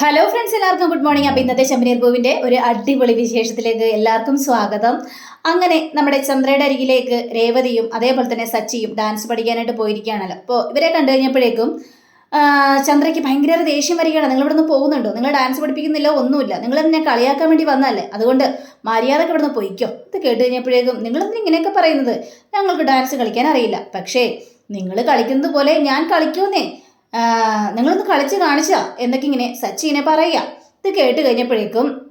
Hello friends എല്ലാവർക്കും good morning അപ്പോൾ ഇന്നത്തെ ശമ്പനീർ പൂവിന്റെ ഒരു അടിപൊളി വിശേഷത്തിലേക്ക് എല്ലാവർക്കും സ്വാഗതം. അങ്ങനെ നമ്മുടെ ചന്ദ്രയുടെ അരികിലേക്ക് രേവതിയും അതേപോലെ തന്നെ സച്ചിയും ഡാൻസ് പഠിക്കാനായിട്ട് പോയിരിക്കുകയാണല്ലോ. അപ്പോൾ ഇവരെ കണ്ടു കഴിഞ്ഞപ്പോഴേക്കും ചന്ദ്രയ്ക്ക് ഭയങ്കര ദേഷ്യം വരികയാണ്. നിങ്ങൾ നിന്ന് പോകുന്നുണ്ടോ? നിങ്ങൾ ഡാൻസ് പഠിപ്പിക്കുന്നില്ല ഒന്നുമില്ല. നിങ്ങൾ എന്നെ കളിയാക്കാൻ വേണ്ടി വന്നതല്ലേ? അതുകൊണ്ട് മര്യാദയ്ക്ക് ഇവിടെ നിന്ന് പൊയ്ക്കോ. ഇത് കേട്ട് കഴിഞ്ഞപ്പോഴേക്കും നിങ്ങൾ എന്തിനാ ഇങ്ങനെയൊക്കെ പറയുന്നത്? ഞങ്ങൾക്ക് ഡാൻസ് കളിക്കാൻ അറിയില്ല. പക്ഷേ നിങ്ങൾ കളിക്കുന്നത് പോലെ ഞാൻ കളിക്കുമെന്നേ. നിങ്ങളൊന്ന് കളിച്ച് കാണിച്ചാ. എന്നൊക്കെ ഇങ്ങനെ സച്ചിനെ പറയുക. ഇത് കേട്ട് കഴിഞ്ഞപ്പോഴേക്കും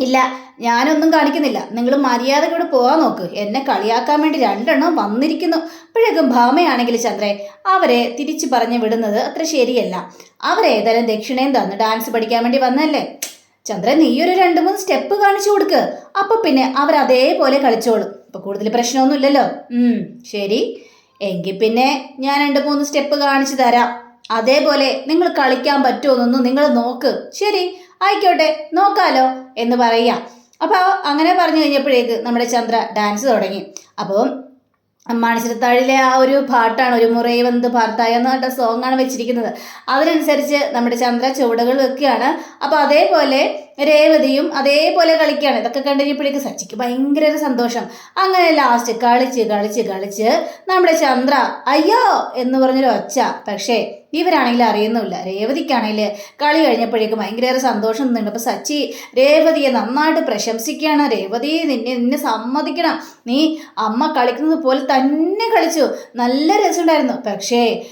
ഇല്ല ഞാനൊന്നും കാണിക്കുന്നില്ല. നിങ്ങൾ മര്യാദയോട് പോകാൻ നോക്ക്. എന്നെ കളിയാക്കാൻ വേണ്ടി രണ്ടെണ്ണം വന്നിരിക്കുന്നു. അപ്പോഴേക്കും ഭാമയാണെങ്കിൽ ചന്ദ്രേ അവരെ തിരിച്ചു പറഞ്ഞു വിടുന്നത് അത്ര ശരിയല്ല. അവരേതായാലും ദക്ഷിണയും തന്ന് ഡാൻസ് പഠിക്കാൻ വേണ്ടി വന്നല്ലേ ചന്ദ്രൻ നീ ഒരു രണ്ട് മൂന്ന് സ്റ്റെപ്പ് കാണിച്ചു കൊടുക്ക്. അപ്പൊ പിന്നെ അവർ അതേപോലെ കളിച്ചോളും. ഇപ്പൊ കൂടുതൽ പ്രശ്നമൊന്നുമില്ലല്ലോ. ഉം ശരി. എങ്കിൽ പിന്നെ ഞാൻ രണ്ട് മൂന്ന് സ്റ്റെപ്പ് കാണിച്ചു തരാം. അതേപോലെ നിങ്ങൾ കളിക്കാൻ പറ്റുമെന്നൊന്നും നിങ്ങൾ നോക്ക്. ശരി ആയിക്കോട്ടെ നോക്കാലോ എന്ന് പറയുക. അപ്പോൾ അങ്ങനെ പറഞ്ഞു കഴിഞ്ഞപ്പോഴേക്ക് നമ്മുടെ ചന്ദ്ര ഡാൻസ് തുടങ്ങി. അപ്പോൾ മണിച്ചിരത്താഴിലെ ആ ഒരു പാട്ടാണ് ഒരു മുറൈ വന്ന് പാർത്തായ എന്ന് പറഞ്ഞ സോങ്ങാണ് വെച്ചിരിക്കുന്നത്. അതിനനുസരിച്ച് നമ്മുടെ ചന്ദ്ര ചുവടുകൾ വെക്കുകയാണ്. അപ്പോൾ അതേപോലെ രേവതിയും അതേപോലെ കളിക്കുകയാണ്. ഇതൊക്കെ കണ്ടു കഴിഞ്ഞപ്പോഴേക്ക് സച്ചിക്ക് ഭയങ്കര ഒരു സന്തോഷം. അങ്ങനെ ലാസ്റ്റ് കളിച്ച് കളിച്ച് കളിച്ച് നമ്മുടെ ചന്ദ്ര അയ്യോ എന്ന് പറഞ്ഞൊരു ഒച്ച. പക്ഷേ ഇവരാണെങ്കിൽ അറിയുന്നില്ല രേവതിക്കാണെങ്കിൽ കളി കഴിഞ്ഞപ്പോഴേക്കും ഭയങ്കര സന്തോഷം നിന്നുണ്ട് അപ്പോൾ സച്ചി രേവതിയെ നന്നായിട്ട് പ്രശംസിക്കുകയാണ്. രേവതി നിന്നെ നിന്നെ സമ്മതിക്കണം. നീ അമ്മ കളിക്കുന്നത് പോലെ തന്നെ കളിച്ചു. നല്ല രസമുണ്ടായിരുന്നു. പക്ഷേ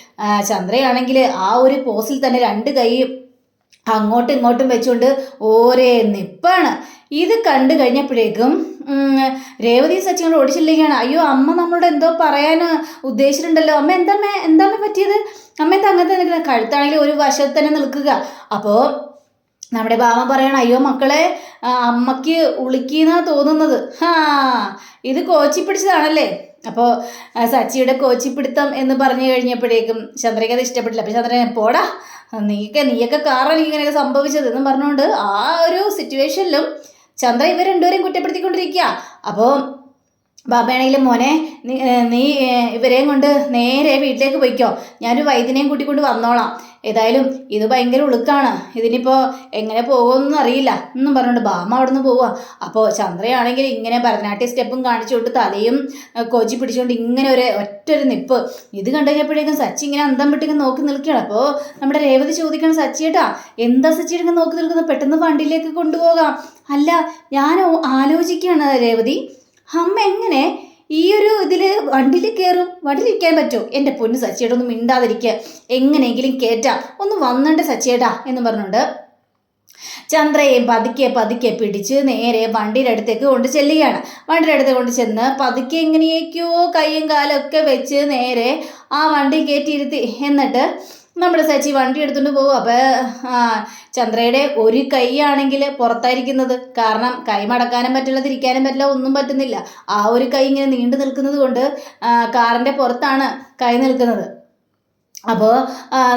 ചന്ദ്രയാണെങ്കിൽ ആ ഒരു പോസിൽ തന്നെ രണ്ട് കൈ അങ്ങോട്ടും ഇങ്ങോട്ടും വെച്ചുകൊണ്ട് ഓരേ നിപ്പാണ്. ഇത് കണ്ടു കഴിഞ്ഞപ്പോഴേക്കും രേവതി സച്ചിനോട് ഓടിച്ചില്ലേക്കാണ് അയ്യോ അമ്മ നമ്മളോട് എന്തോ പറയാൻ ഉദ്ദേശിച്ചിട്ടുണ്ടല്ലോ. അമ്മ എന്താമ്മ എന്താമ്മ പറ്റിയത്? അമ്മ എന്താ അങ്ങനത്തെ നിൽക്കുന്നത്? കഴുത്താണെങ്കിൽ ഒരു വശത്ത് തന്നെ നിൽക്കുക. അപ്പോൾ നമ്മുടെ ബാമ പറയണം അയ്യോ മക്കളെ അമ്മയ്ക്ക് ഉളുക്കിന്നാ തോന്നുന്നത്. ഹാ ഇത് കോച്ചി പിടിച്ചതാണല്ലേ അപ്പോൾ സച്ചിയുടെ കോച്ചിപ്പിടുത്തം എന്ന് പറഞ്ഞു കഴിഞ്ഞപ്പോഴേക്കും ചന്ദ്രയ്ക്ക് അത് ഇഷ്ടപ്പെട്ടില്ല. അപ്പോൾ ചന്ദ്രൻ പോടാ നീയൊക്കെ നീയൊക്കെ കാരണം ഇങ്ങനെയൊക്കെ സംഭവിച്ചത് എന്ന് പറഞ്ഞുകൊണ്ട് ആ ഒരു സിറ്റുവേഷനിലും ചന്ദ്ര ഇവർ രണ്ടുപേരെയും കുറ്റപ്പെടുത്തിക്കൊണ്ടിരിക്കുക അപ്പോൾ ബാബയാണെങ്കിലും മോനെ നീ ഇവരെയും കൊണ്ട് നേരെ വീട്ടിലേക്ക് പോയിക്കോ. ഞാനൊരു വൈദ്യനെയും കൂട്ടിക്കൊണ്ട് വന്നോളാം. ഏതായാലും ഇത് ഭയങ്കര ഉളുക്കാണ്. ഇതിനിപ്പോൾ എങ്ങനെ പോകുമെന്നൊന്നും അറിയില്ല. എന്നും പറഞ്ഞുകൊണ്ട് ബാമ അവിടെ നിന്ന് പോവുക അപ്പോൾ ചന്ദ്രയാണെങ്കിൽ ഇങ്ങനെ ഭരതനാട്യ സ്റ്റെപ്പും കാണിച്ചുകൊണ്ട് തലയും കോച്ചി പിടിച്ചുകൊണ്ട് ഇങ്ങനെ ഒരു ഒറ്റ ഒരു നിപ്പ്. ഇത് കണ്ടു കഴിഞ്ഞപ്പോഴേക്കും സച്ചി ഇങ്ങനെ അന്തം വിട്ടിങ്ങനെ നോക്കി നിൽക്കുകയാണ്. അപ്പോൾ നമ്മുടെ രേവതി ചോദിക്കണം സച്ചിയേട്ടാ എന്താ സച്ചിയുടെ നോക്കി നിൽക്കുന്നത്? പെട്ടെന്ന് വണ്ടിയിലേക്ക് കൊണ്ടുപോകാം. അല്ല ഞാൻ ആലോചിക്കുകയാണ് രേവതി. അമ്മ എങ്ങനെ ഈ ഒരു ഇതിൽ വണ്ടിയിൽ കയറും വണ്ടിയിലിരിക്കാൻ പറ്റുമോ എന്റെ പൊന്ന് സച്ചിയേട്ട ഒന്ന് മിണ്ടാതിരിക്കുക എങ്ങനെയെങ്കിലും കയറ്റാം ഒന്ന് വന്നണ്ട് സച്ചിയേട്ടാ എന്ന് പറഞ്ഞുകൊണ്ട് ചന്ദ്രയെ പതുക്കെ പതുക്കെ പിടിച്ച് നേരെ വണ്ടിയുടെ അടുത്തേക്ക് കൊണ്ട് ചെല്ലുകയാണ്. വണ്ടിയുടെ അടുത്ത് കൊണ്ട് ചെന്ന് പതുക്കെ എങ്ങനെയൊക്കെയോ കൈയും കാലൊക്കെ വെച്ച് നേരെ ആ വണ്ടി കയറ്റിയിരുത്തി എന്നിട്ട് നമ്മുടെ സച്ചി വണ്ടി എടുത്തുകൊണ്ട് പോകും അപ്പോൾ ചന്ദ്രയുടെ ഒരു കൈയാണെങ്കിൽ പുറത്തായിരിക്കുന്നത്. കാരണം കൈ മടക്കാനും പറ്റില്ല തിരിക്കാനും പറ്റില്ല ഒന്നും പറ്റുന്നില്ല. ആ ഒരു കൈ ഇങ്ങനെ നീണ്ടു നിൽക്കുന്നത് കൊണ്ട് കാറിന്റെ പുറത്താണ് കൈ നിൽക്കുന്നത്. അപ്പോൾ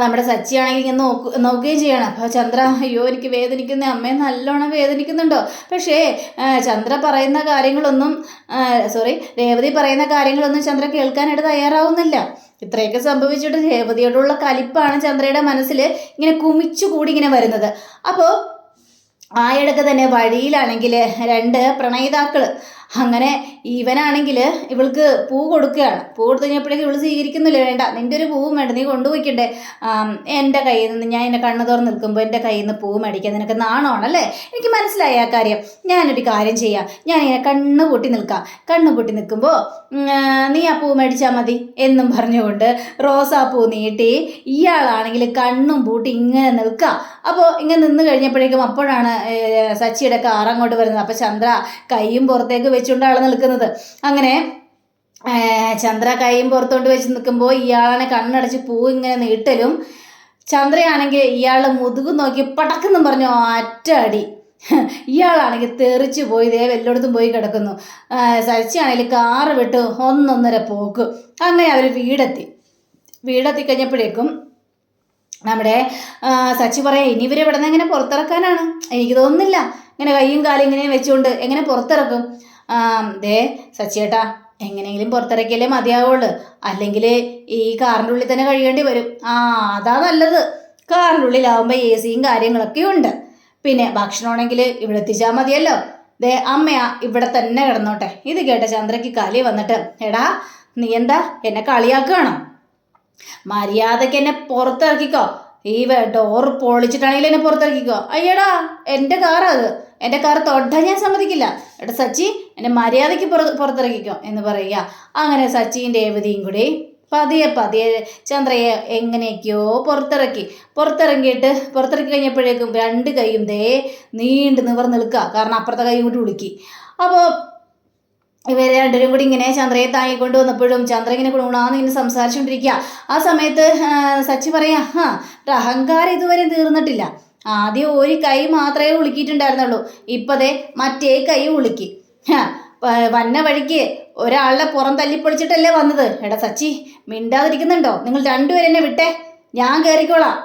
നമ്മുടെ സച്ചിയാണെങ്കിൽ ഇങ്ങനെ നോക്കു നോക്കുകയും ചെയ്യണം. അപ്പോൾ ചന്ദ്ര അയ്യോ എനിക്ക് വേദനിക്കുന്ന. അമ്മയെ നല്ലോണം വേദനിക്കുന്നുണ്ടോ? പക്ഷേ ചന്ദ്ര പറയുന്ന കാര്യങ്ങളൊന്നും സോറി രേവതി പറയുന്ന കാര്യങ്ങളൊന്നും ചന്ദ്ര കേൾക്കാനായിട്ട് തയ്യാറാവുന്നില്ല. ഇത്രയൊക്കെ സംഭവിച്ചിട്ട് രേവതിയോടുള്ള കലിപ്പാണ് ചന്ദ്രയുടെ മനസ്സിൽ ഇങ്ങനെ കുമിച്ചു കൂടി ഇങ്ങനെ വരുന്നത്. അപ്പോൾ ആയിടക്ക് തന്നെ വഴിയിലാണെങ്കിൽ രണ്ട് പ്രണയിതാക്കൾ അങ്ങനെ ഇവനാണെങ്കിൽ ഇവൾക്ക് പൂ കൊടുക്കുകയാണ്. പൂ കൊടുത്തു കഴിഞ്ഞപ്പോഴേക്കും ഇവൾ സ്വീകരിക്കുന്നില്ല. വേണ്ട നിന്റെ ഒരു പൂവും വേണ്ട നീ കൊണ്ടുപോയിക്കണ്ടേ. എന്റെ കയ്യിൽ നിന്ന് ഞാൻ എന്റെ കണ്ണ് തുറന്ന് നിൽക്കുമ്പോൾ എന്റെ കയ്യിൽ നിന്ന് പൂ മേടിക്കാൻ നിനക്ക് നാണമാണല്ലേ? എനിക്ക് മനസ്സിലായി ആ കാര്യം. ഞാനൊരു കാര്യം ചെയ്യാം. ഞാൻ ഇങ്ങനെ കണ്ണ് പൊട്ടി നിൽക്കാം. കണ്ണ് പൊട്ടി നിൽക്കുമ്പോൾ നീ ആ പൂ മേടിച്ചാൽ മതി എന്നും പറഞ്ഞുകൊണ്ട് റോസാപ്പൂ നീട്ടി ഇയാളാണെങ്കിൽ കണ്ണും പൂട്ടി ഇങ്ങനെ നിൽക്കുക അപ്പോൾ ഇങ്ങനെ നിന്ന് കഴിഞ്ഞപ്പോഴേക്കും അപ്പോഴാണ് സച്ചിയുടെ കാർ അങ്ങോട്ട് വരുന്നത്. അപ്പോൾ ചന്ദ്ര കൈയും പുറത്തേക്ക് വെച്ചുകൊണ്ടാണ് നിൽക്കുന്നത്. അങ്ങനെ ചന്ദ്ര കൈയും പുറത്തോണ്ട് വെച്ച് നിൽക്കുമ്പോൾ ഇയാളാണ് കണ്ണടച്ച് പൂ ഇങ്ങനെ നീട്ടലും ചന്ദ്രയാണെങ്കിൽ ഇയാളുടെ മുതുകു നോക്കി പടക്കെന്നും പറഞ്ഞു ഒറ്റ അടി. ഇയാളാണെങ്കിൽ തെറിച്ച് പോയി ദേവ് എല്ലായിടത്തും പോയി കിടക്കുന്നു. സച്ചിയാണെങ്കിൽ കാറ് വിട്ട് ഒന്നൊന്നര പോക്ക്. അങ്ങനെ അവർ വീടെത്തി. വീടെത്തി കഴിഞ്ഞപ്പോഴേക്കും നമ്മുടെ സച്ചി പറയാം ഇനി ഇവരെ ഇവിടെ നിന്ന് എങ്ങനെ പുറത്തിറക്കാനാണ്? എനിക്ക് തോന്നുന്നില്ല. ഇങ്ങനെ കൈയും കാലും ഇങ്ങനെ വെച്ചുകൊണ്ട് എങ്ങനെ പുറത്തിറക്കും? ദേ സച്ചിയേട്ടാ എങ്ങനെയെങ്കിലും പുറത്തിറക്കിയാലേ മതിയാവുള്ളൂ. അല്ലെങ്കിൽ ഈ കാറിന്റെ ഉള്ളിൽ തന്നെ കഴിയേണ്ടി വരും. ആ അതാ നല്ലത്. കാറിന്റെ ഉള്ളിലാവുമ്പോൾ എ സിയും കാര്യങ്ങളൊക്കെ ഉണ്ട്. പിന്നെ ഭക്ഷണമാണെങ്കിൽ ഇവിടെ എത്തിച്ചാൽ മതിയല്ലോ. ദേ അമ്മയാ ഇവിടെ തന്നെ കിടന്നോട്ടെ. ഇത് കേട്ട ചന്ദ്രയ്ക്ക് കലി വന്നിട്ട് എടാ നീ എന്താ? എന്നെ കളിയാക്കുകയാണോ? മര്യാദയ്ക്ക് എന്നെ പുറത്തിറക്കിക്കോ. ഈ ഡോർ പൊളിച്ചിട്ടാണെങ്കിലും എന്നെ പുറത്തിറക്കിക്കോ. അയ്യടാ എന്റെ കാറാ എന്റെ കാർ തൊട്ടാൻ ഞാൻ സമ്മതിക്കില്ല. എടാ സച്ചി എന്നെ മര്യാദയ്ക്ക് പുറത്ത് പുറത്തിറക്കിക്കോ എന്ന് പറയുക. അങ്ങനെ സച്ചിയും രേവതിയും കൂടി പതിയെ പതിയെ ചന്ദ്രയെ എങ്ങനെയൊക്കെയോ പുറത്തിറക്കി. പുറത്തിറങ്ങിയിട്ട് പുറത്തിറക്കി കഴിഞ്ഞപ്പോഴേക്കും രണ്ട് കൈയും ദേ നീണ്ട് നിവർന്ന് നിൽക്കുക. കാരണം അപ്പുറത്തെ കൈ കൂടി ഉളുക്കി. അപ്പോൾ ഇവർ രണ്ടുപേരും കൂടി ഇങ്ങനെ ചന്ദ്രയെ താങ്ങിക്കൊണ്ട് വന്നപ്പോഴും ചന്ദ്ര ഇങ്ങനെ ഗുണാന്ന് ഇങ്ങനെ സംസാരിച്ചുകൊണ്ടിരിക്കുക ആ സമയത്ത് സച്ചി പറയാ ഹാ അഹങ്കാരം ഇതുവരെ തീർന്നിട്ടില്ല. ആദ്യം ഒരു കൈ മാത്രമേ ഉളുക്കിയിട്ടുണ്ടായിരുന്നുള്ളൂ. ഇപ്പതേ മറ്റേ കൈ ഉളുക്കി. വന്ന വഴിക്ക് ഒരാളുടെ പുറം തല്ലിപ്പൊളിച്ചിട്ടല്ലേ വന്നത്. എടാ സച്ചി മിണ്ടാതിരിക്കുന്നുണ്ടോ? നിങ്ങൾ രണ്ടുപേരും എന്നെ വിട്ടേ. ഞാൻ കയറിക്കോളാം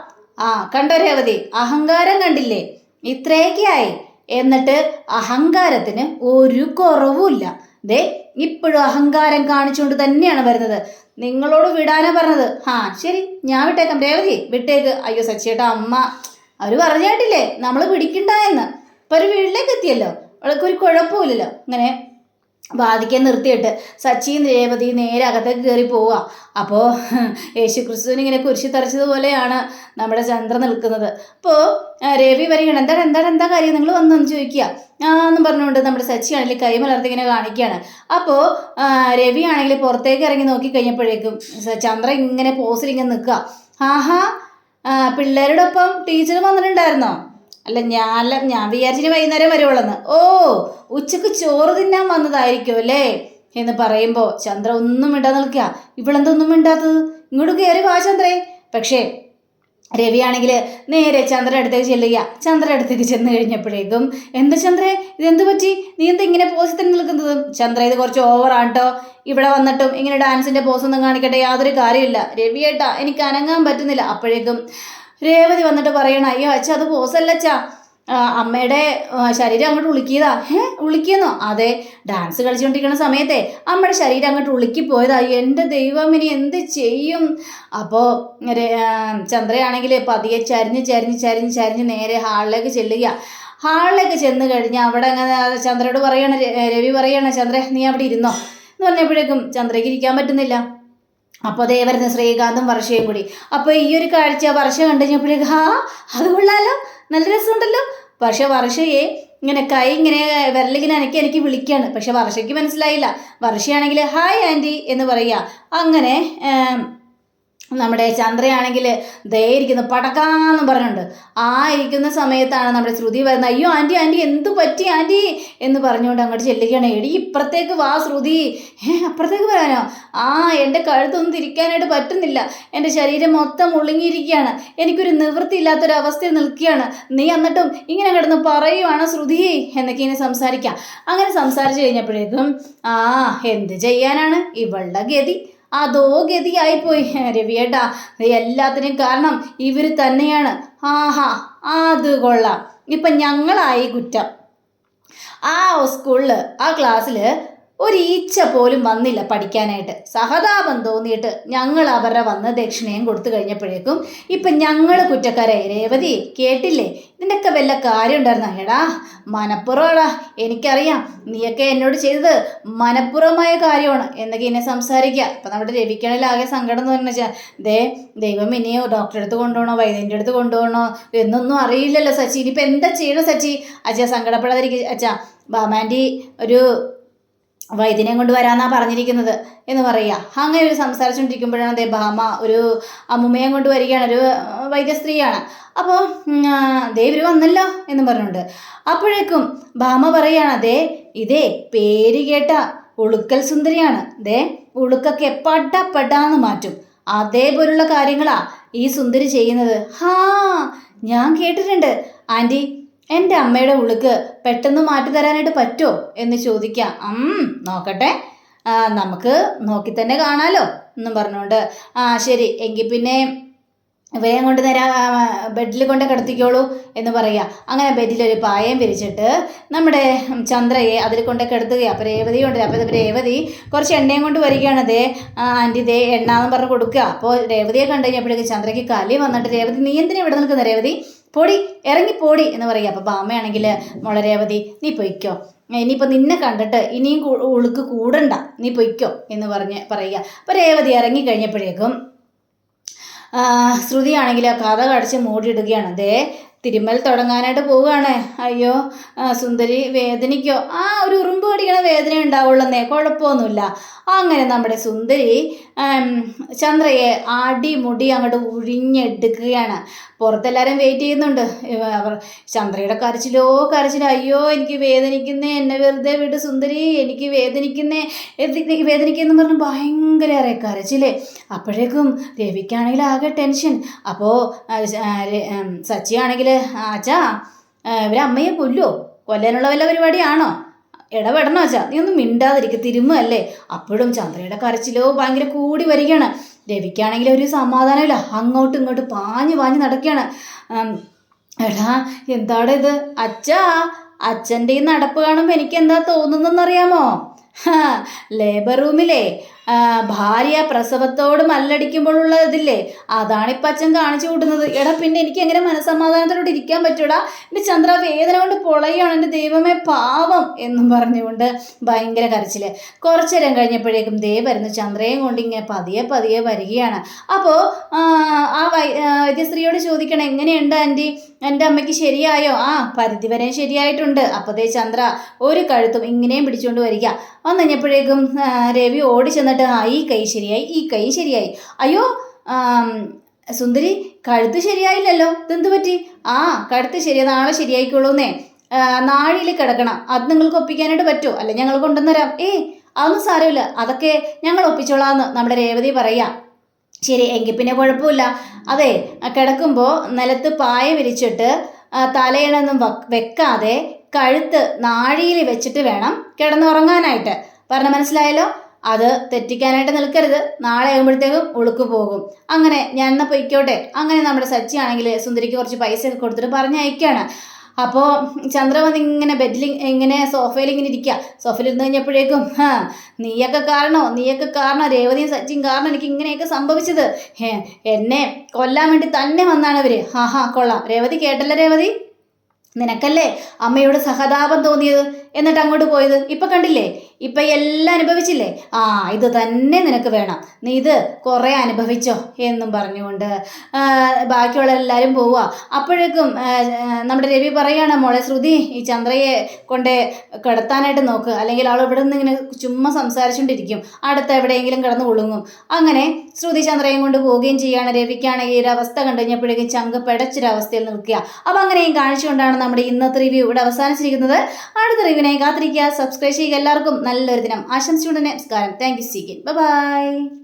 ആ കണ്ടോ രേവതി അഹങ്കാരം കണ്ടില്ലേ? ഇത്രയൊക്കെയായി. എന്നിട്ട് അഹങ്കാരത്തിന് ഒരു കുറവുമില്ല. ദേ ഇപ്പോഴും അഹങ്കാരം കാണിച്ചുകൊണ്ട് തന്നെയാണ് വരുന്നത്. നിങ്ങളോട് വിടാനാ പറഞ്ഞത്. ആ ശരി ഞാൻ വിട്ടേക്കാം. രേവതി വിട്ടേക്ക്. അയ്യോ സച്ചിയേട്ടാ അമ്മ. അവർ പറഞ്ഞു കേട്ടില്ലേ നമ്മൾ പിടിക്കണ്ട എന്ന്. ഇപ്പൊ ഒരു വീട്ടിലേക്ക് എത്തിയല്ലോ. അവൾക്ക് ഒരു കുഴപ്പമില്ലല്ലോ ഇങ്ങനെ ബാധിക്കാൻ നിർത്തിയിട്ട് സച്ചിയും രേവതി നേരെ അകത്തേക്ക് കയറി പോവുക. അപ്പോൾ യേശു ക്രിസ്തുവിന് ഇങ്ങനെ കുരിശി തറച്ചതുപോലെയാണ് നമ്മുടെ ചന്ദ്ര നിൽക്കുന്നത്. അപ്പോൾ രവി വരികയാണ്. എന്താണ് എന്താണ് എന്താ കാര്യം? നിങ്ങൾ വന്നൊന്ന് ചോദിക്കുക. ആ എന്നും പറഞ്ഞുകൊണ്ട് നമ്മുടെ സച്ചി ആണെങ്കിൽ കൈ മലർത്തി ഇങ്ങനെ കാണിക്കുകയാണ്. അപ്പോൾ രവി ആണെങ്കിൽ പുറത്തേക്ക് ഇറങ്ങി നോക്കി കഴിഞ്ഞപ്പോഴേക്കും ചന്ദ്ര ഇങ്ങനെ പോസിലിങ്ങനെ നിൽക്കുക. ആഹാ പിള്ളേരോടൊപ്പം ടീച്ചർ വന്നിട്ടുണ്ടായിരുന്നോ? അല്ല ഞാൻ ഞാൻ വിചാരിച്ചിന് വൈകുന്നേരം വരുവളെന്ന്. ഓ ഉച്ചയ്ക്ക് ചോറ് തിന്നാൻ വന്നതായിരിക്കും അല്ലേ? എന്ന് പറയുമ്പോൾ ചന്ദ്ര ഒന്നും മിണ്ടാ നിൽക്കുക. ഇവളെന്തൊന്നും മിണ്ടാത്തത്? ഇങ്ങോട്ട് കയറി വാ ചന്ദ്രേ. പക്ഷേ രവിയാണെങ്കിൽ നേരെ ചന്ദ്ര അടുത്തേക്ക് ചെല്ലുക. ചന്ദ്ര അടുത്തേക്ക് ചെന്ന് കഴിഞ്ഞപ്പോഴേക്കും എന്താ ചന്ദ്രേ ഇതെന്ത് പറ്റി? നീ എന്താ ഇങ്ങനെ പോസിൽ തന്നെ നിൽക്കുന്നത്? ചന്ദ്ര ഇത് കുറച്ച് ഓവറാണ് കേട്ടോ ഇവിടെ വന്നിട്ടും ഇങ്ങനെ ഡാൻസിന്റെ പോസ് ഒന്നും കാണിക്കട്ടെ യാതൊരു കാര്യമില്ല രവിയേട്ടാ എനിക്ക് അനങ്ങാൻ പറ്റുന്നില്ല. അപ്പോഴേക്കും രേവതി വന്നിട്ട് പറയണ അയ്യോ അച്ഛ അത് പോസല്ലച്ച അമ്മയുടെ ശരീരം അങ്ങോട്ട് ഉളുക്കിയതാ. ഏ ഉളുക്കിയെന്നോ? അതെ ഡാൻസ് കളിച്ചുകൊണ്ടിരിക്കുന്ന സമയത്തെ അമ്മയുടെ ശരീരം അങ്ങോട്ട് ഉളുക്കി പോയതാ. എന്റെ ദൈവം ഇനി എന്ത് ചെയ്യും? അപ്പോൾ ചന്ദ്രയാണെങ്കിൽ പതിയെ ചരിഞ്ഞ് ചരിഞ്ഞ് ചരിഞ്ഞ് ചരിഞ്ഞ് നേരെ ഹാളിലേക്ക് ചെല്ലുക. ഹാളിലേക്ക് ചെന്ന് കഴിഞ്ഞ് അവിടെ അങ്ങനെ ചന്ദ്രയോട് പറയണ രവി പറയണ ചന്ദ്ര നീ അവിടെ ഇരുന്നോ? എന്ന് പറഞ്ഞപ്പോഴേക്കും ചന്ദ്രയ്ക്ക് ഇരിക്കാൻ പറ്റുന്നില്ല. അപ്പോൾ അതേ വരുന്ന ശ്രീകാന്തും വർഷയും കൂടി. അപ്പോൾ ഈ ഒരു കാഴ്ച വർഷ കണ്ടു കഴിഞ്ഞപ്പോഴേക്ക് ഹാ അത് കൊള്ളാലോ നല്ല രസമുണ്ടല്ലോ. പക്ഷെ വർഷയെ ഇങ്ങനെ കൈ ഇങ്ങനെ വിരലിങ്ങനെ അനക്കി എനിക്ക് വിളിക്കുകയാണ്. പക്ഷെ വർഷയ്ക്ക് മനസ്സിലായില്ല. വർഷയാണെങ്കിൽ ഹായ് ആന്റി എന്ന് പറയുക. അങ്ങനെ നമ്മുടെ ചന്ദ്രയാണെങ്കിൽ ദേ ഇരിക്കുന്നു പടക്കാന്നും പറഞ്ഞുണ്ട്. ആ ഇരിക്കുന്ന സമയത്താണ് നമ്മുടെ ശ്രുതി വരുന്നത്. അയ്യോ ആന്റി ആന്റി എന്ത് പറ്റി ആന്റി? എന്ന് പറഞ്ഞുകൊണ്ട് അങ്ങോട്ട് ചെല്ലുകയാണ്. എടി ഇപ്പുറത്തേക്ക് വാ ശ്രുതി. ഏ അപ്പുറത്തേക്ക് വരാനോ? ആ എന്റെ കഴുത്തൊന്നും തിരിക്കാനായിട്ട് പറ്റുന്നില്ല. എന്റെ ശരീരം മൊത്തം മുളുങ്ങിയിരിക്കുകയാണ്. എനിക്കൊരു നിവൃത്തിയില്ലാത്തൊരവസ്ഥയിൽ നിൽക്കുകയാണ്. നീ എന്നിട്ടും ഇങ്ങനെ കിടന്ന് പറയുവാണ് ശ്രുതി? എന്നൊക്കെ ഇനി സംസാരിക്കാം. അങ്ങനെ സംസാരിച്ച് കഴിഞ്ഞപ്പോഴേക്കും ആ എന്ത് ചെയ്യാനാണ്? ഇവളുടെ ഗതി. അതോ ഗതിയായിപ്പോയി രവിയേട്ടാ എല്ലാത്തിനും കാരണം ഇവർ തന്നെയാണ്. ആഹാ അത് കൊള്ളാം. ഇപ്പം ഞങ്ങളായി കുറ്റം. ആ സ്കൂളിൽ ആ ക്ലാസ്സിൽ ഒരു ഈച്ച പോലും വന്നില്ല പഠിക്കാനായിട്ട്. സഹതാപം തോന്നിയിട്ട് ഞങ്ങൾ അവരുടെ വന്ന് ദക്ഷിണയും കൊടുത്തു കഴിഞ്ഞപ്പോഴേക്കും ഇപ്പൊ ഞങ്ങൾ കുറ്റക്കാരായി രേവതി കേട്ടില്ലേ? ഇതിന്റെയൊക്കെ വല്ല കാര്യം ഉണ്ടായിരുന്ന? എടാ മനപ്പുറമാടാ എനിക്കറിയാം. നീയൊക്കെ എന്നോട് ചെയ്തത് മനപ്പുറമായ കാര്യമാണ്. എന്നൊക്കെ എന്നെ സംസാരിക്കുക അപ്പം നമ്മുടെ രവിക്കണിൽ ആകെ സങ്കടം എന്ന് പറഞ്ഞാൽ ദേ ദൈവം ഇനിയോ ഡോക്ടറെ അടുത്ത് കൊണ്ടുപോകണോ? വൈദ്യന്റെ അടുത്ത് കൊണ്ടുപോകണോ? എന്നൊന്നും അറിയില്ലല്ലോ സച്ചി. ഇനിയിപ്പോൾ എന്താ ചെയ്യണം സച്ചി? അച്ഛാ സങ്കടപ്പെടാതിരിക്കുക അച്ഛാ ബാമാന്റെ ഒരു വൈദ്യനെ കൊണ്ട് വരാന്നാ പറഞ്ഞിരിക്കുന്നത് എന്ന് പറയുക. അങ്ങനെ ഒരു സംസാരിച്ചുകൊണ്ടിരിക്കുമ്പോഴാണ് ദേ ഭാമ ഒരു അമ്മുമ്മയെ കൊണ്ട് വരികയാണ് ഒരു വൈദ്യ വൈദ്യസ്ത്രീയാണ് അപ്പോൾ ദേവര് വന്നല്ലോ എന്ന് പറഞ്ഞുകൊണ്ട്. അപ്പോഴേക്കും ഭാമ പറയുകയാണ് ദേ ഇതേ പേര് കേട്ട ഉളുക്കൽ സുന്ദരിയാണ്. ദേ ഉളുക്കൊക്കെ പട പടാന്ന് മാറ്റും. അതേപോലുള്ള കാര്യങ്ങളാ ഈ സുന്ദരി ചെയ്യുന്നത്. ഹാ ഞാൻ കേട്ടിട്ടുണ്ട്. ആന്റി എന്റെ അമ്മയുടെ ഉളുക്ക് പെട്ടെന്ന് മാറ്റി തരാനായിട്ട് പറ്റുമോ എന്ന് ചോദിക്കാം. നോക്കട്ടെ. നമുക്ക് നോക്കി തന്നെ കാണാലോ എന്നും പറഞ്ഞുകൊണ്ട്. ആ ശരി എങ്കിൽ പിന്നെ വേഗം കൊണ്ട് തരാ ബെഡിൽ കൊണ്ട് കിടത്തിക്കോളൂ എന്ന് പറയുക അങ്ങനെ ബെഡിലൊരു പായം വിരിച്ചിട്ട് നമ്മുടെ ചന്ദ്രയെ അതിൽ കൊണ്ട് കിടത്തുകയാണ് അപ്പോൾ രേവതി കൊണ്ട് അപ്പോൾ രേവതി കുറച്ച് എണ്ണയും കൊണ്ട് വരികയാണ്. ദേ ആന്റി ദേ എണ്ണ എന്ന് പറഞ്ഞ് കൊടുക്കുക. അപ്പോൾ രേവതിയെ കണ്ടു കഴിഞ്ഞപ്പോഴേക്കും ചന്ദ്രയ്ക്ക് കലി വന്നിട്ട് രേവതി നീ എന്തിനാണ് ഇവിടെ നിൽക്കുന്നത് രേവതി? പൊടി ഇറങ്ങി പോടി എന്ന് പറയുക അപ്പോൾ ബാമയാണെങ്കിൽ മോളെ നീ പൊയ്ക്കോ. ഇനിയിപ്പോൾ നിന്നെ കണ്ടിട്ട് ഇനിയും ഉളുക്ക് കൂടണ്ട. നീ പൊയ്ക്കോ എന്ന് പറഞ്ഞ് പറയുക. അപ്പോൾ രേവതി ഇറങ്ങി കഴിഞ്ഞപ്പോഴേക്കും ശ്രുതിയാണെങ്കിൽ കഥ കടിച്ച് മൂടിയിടുകയാണ്. ദേ തിരുമ്മൽ തുടങ്ങാനായിട്ട് പോവുകയാണ്. അയ്യോ സുന്ദരി വേദനിക്കോ? ആ ഒരു ഉറുമ്പ് കടിക്കണ വേദന ഉണ്ടാവുള്ളന്നേ കുഴപ്പമൊന്നുമില്ല. അങ്ങനെ നമ്മുടെ സുന്ദരി ചന്ദ്രയെ അടിമുടി അങ്ങോട്ട് ഉഴിഞ്ഞെടുക്കുകയാണ്. പുറത്തെല്ലാവരും വെയിറ്റ് ചെയ്യുന്നുണ്ട്. അവർ ചന്ദ്രയുടെ കരച്ചിലോ കരച്ചിലോ അയ്യോ എനിക്ക് വേദനിക്കുന്നേ എന്നെ വെറുതെ വിട് സുന്ദരി എനിക്ക് വേദനിക്കുന്നേ എനിക്ക് വേദനിക്കുന്നു പറഞ്ഞ് ഭയങ്കര കരച്ചിലേ. അപ്പോഴേക്കും രവിക്കാണെങ്കിൽ ആകെ ടെൻഷൻ അപ്പോൾ സച്ചിയാണെങ്കിൽ അച്ഛാ ഇവരമ്മയെ കൊല്ലോ. കൊല്ലാനുള്ള വല്ല പരിപാടിയാണോ? ഇടപെടണോ വെച്ചാൽ നീ ഒന്നും മിണ്ടാതിരിക്കുക തിരുമ്മല്ലേ അപ്പോഴും ചന്ദ്രയുടെ കരച്ചിലോ ഭയങ്കര കൂടി വരികയാണ്. രവിക്കാണെങ്കിൽ ഒരു സമാധാനമില്ല. അങ്ങോട്ടും ഇങ്ങോട്ടും പാഞ്ഞു പാഞ്ഞു നടക്കുകയാണ്. എടാ എന്താണ് ഇത്? അച്ഛാ അച്ഛന്റെ ഈ നടപ്പ് കാണുമ്പോൾ എനിക്ക് എന്താ തോന്നുന്നതെന്നറിയാമോ ലേബർ റൂമിലെ ഭാര്യ പ്രസവത്തോട് മല്ലടിക്കുമ്പോഴുള്ള ഇതില്ലേ? അതാണ് ഇപ്പം അച്ഛൻ കാണിച്ചു കൂട്ടുന്നത്. എടാ പിന്നെ എനിക്ക് എങ്ങനെ മനസ്സമാധാനത്തോടെ ഇരിക്കാൻ പറ്റൂടാ? എന്റെ ചന്ദ്ര വേദന കൊണ്ട് പൊളയാണ് എന്റെ ദൈവമേ പാവം എന്നും പറഞ്ഞുകൊണ്ട് ഭയങ്കര കരച്ചിൽ. കുറച്ചു നേരം കഴിഞ്ഞപ്പോഴേക്കും ദേ വരുന്ന ചന്ദ്രയും കൊണ്ട് ഇങ്ങനെ പതിയെ പതിയെ വരികയാണ്. അപ്പോൾ ആ, വൈദ്യസ്ത്രീയോട് ചോദിക്കണം എങ്ങനെയുണ്ട് ആന്റി എന്റെ അമ്മയ്ക്ക് ശരിയായോ? ആ പരിധിവരെ ശരിയായിട്ടുണ്ട്. അപ്പോൾ ദേ ചന്ദ്ര ഒരു കഴുത്തും ഇങ്ങനെയും പിടിച്ചുകൊണ്ട് വരിക. വന്നു കഴിഞ്ഞപ്പോഴേക്കും രവി ഓടി ചെന്നിട്ട് ആ ഈ കൈ ശരിയായി ഈ കൈ ശരിയായി. അയ്യോ സുന്ദരി കഴുത്ത് ശരിയായില്ലല്ലോ? ഇതെന്ത് പറ്റി? ആ കഴുത്ത് ശരിയാ നാളെ ശരിയായിക്കോളൂന്നേ. നാഴിയിൽ കിടക്കണം. അത് നിങ്ങൾക്ക് ഒപ്പിക്കാനായിട്ട് പറ്റുമോ അല്ല ഞങ്ങൾ കൊണ്ടുവന്നരാം ഏ അതൊന്നും സാരമില്ല. അതൊക്കെ ഞങ്ങൾ ഒപ്പിച്ചോളാം എന്ന് നമ്മുടെ രേവതി പറയാം ശരി എങ്കിൽ പിന്നെ കുഴപ്പമില്ല. അതെ കിടക്കുമ്പോൾ നിലത്ത് പായ വിരിച്ചിട്ട് തലയിണൊന്നും വെക്കാതെ കഴുത്ത് നാഴിയിൽ വെച്ചിട്ട് വേണം കിടന്നുറങ്ങാനായിട്ട്. പറഞ്ഞ മനസ്സിലായല്ലോ? അത് തെറ്റിക്കാനായിട്ട് നിൽക്കരുത്. നാളെ ആകുമ്പോഴത്തേക്കും ഉളുക്ക് പോകും. അങ്ങനെ ഞാൻ എന്നാൽ പൊയ്ക്കോട്ടെ. അങ്ങനെ നമ്മുടെ സച്ചി ആണെങ്കിൽ സുന്ദരിക്ക് കുറച്ച് പൈസ ഒക്കെ കൊടുത്തിട്ട് പറഞ്ഞയക്കാണ്. അപ്പോൾ ചന്ദ്ര വന്ന് ഇങ്ങനെ ബെഡിൽ ഇങ്ങനെ സോഫയിൽ ഇങ്ങനെ ഇരിക്കുക സോഫയിൽ ഇരുന്ന് കഴിഞ്ഞപ്പോഴേക്കും ഹാ നീയൊക്കെ കാരണോ? നീയൊക്കെ കാരണം? രേവതിയും സച്ചിയും കാരണം എനിക്ക് ഇങ്ങനെയൊക്കെ സംഭവിച്ചത്. എന്നെ കൊല്ലാൻ വേണ്ടി തന്നെ വന്നാണ് ഇവർ. ഹാ ഹാ കൊള്ളാം. രേവതി കേട്ടല്ലേ രേവതി? നിനക്കല്ലേ അമ്മയോട് സഹതാപം തോന്നിയത്? എന്നിട്ട് അങ്ങോട്ട് പോയത്? ഇപ്പൊ കണ്ടില്ലേ? ഇപ്പൊ എല്ലാം അനുഭവിച്ചില്ലേ? ആ ഇത് തന്നെ നിനക്ക് വേണം. നീ ഇത് കുറേ അനുഭവിച്ചോ എന്നും പറഞ്ഞുകൊണ്ട് ബാക്കിയുള്ള എല്ലാവരും പോവുക. അപ്പോഴേക്കും നമ്മുടെ രവി പറയുകയാണ് മോളെ ശ്രുതി ഈ ചന്ദ്രയെ കൊണ്ട് കിടത്താനായിട്ട് നോക്ക്. അല്ലെങ്കിൽ അവൾ ഇവിടെ നിന്ന് ഇങ്ങനെ ചുമ്മാ സംസാരിച്ചുകൊണ്ടിരിക്കും അടുത്ത് എവിടെയെങ്കിലും കിടന്ന് ഒളുങ്ങും. അങ്ങനെ ശ്രുതി ചന്ദ്രയും കൊണ്ട് പോവുകയും ചെയ്യുകയാണ് രവിക്കാണെങ്കിൽ ഒരു അവസ്ഥ കണ്ടു കഴിഞ്ഞപ്പോഴേക്കും ചങ്ക് പെടച്ചൊരവസ്ഥയിൽ നിൽക്കുക. അപ്പം അങ്ങനെയും കാണിച്ചുകൊണ്ടാണ് നമ്മുടെ ഇന്നത്തെ റിവ്യൂ ഇവിടെ അവസാനിച്ചിരിക്കുന്നത്. അടുത്ത റിവ്യൂവിനെ കാത്തിരിക്കുക സബ്സ്ക്രൈബ് ചെയ്യുക. എല്ലാവർക്കും നല്ലൊരു ദിനം. തന്നെ നമസ്കാരം. Thank you സീക്കിൻ by